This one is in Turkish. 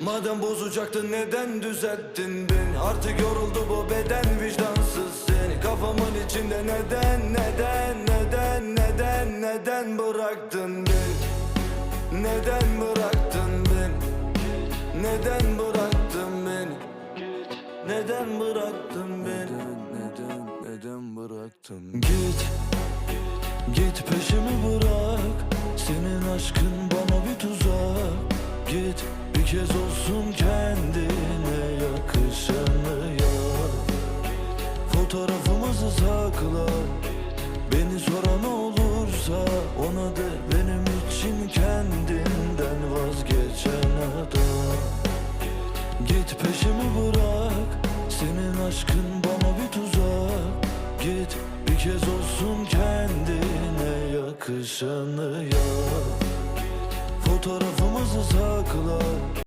Madem bozacaktın neden düzelttin beni? Artık yoruldu bu beden vicdansız seni. Kafamın içinde neden neden neden neden neden bıraktın beni? Neden bıraktın beni? Neden bıraktın beni? Neden bıraktın beni? Neden neden bıraktın? Git Git peşimi bırak. Senin aşkın bir kez olsun kendine yakışanı yap Fotoğrafımızı sakla Beni soran olursa ona de benim için kendinden vazgeçen adam. Git peşimi bırak Senin aşkın bana bir tuzak. Git bir kez olsun kendine yakışanı yap Fotoğrafımızı sakla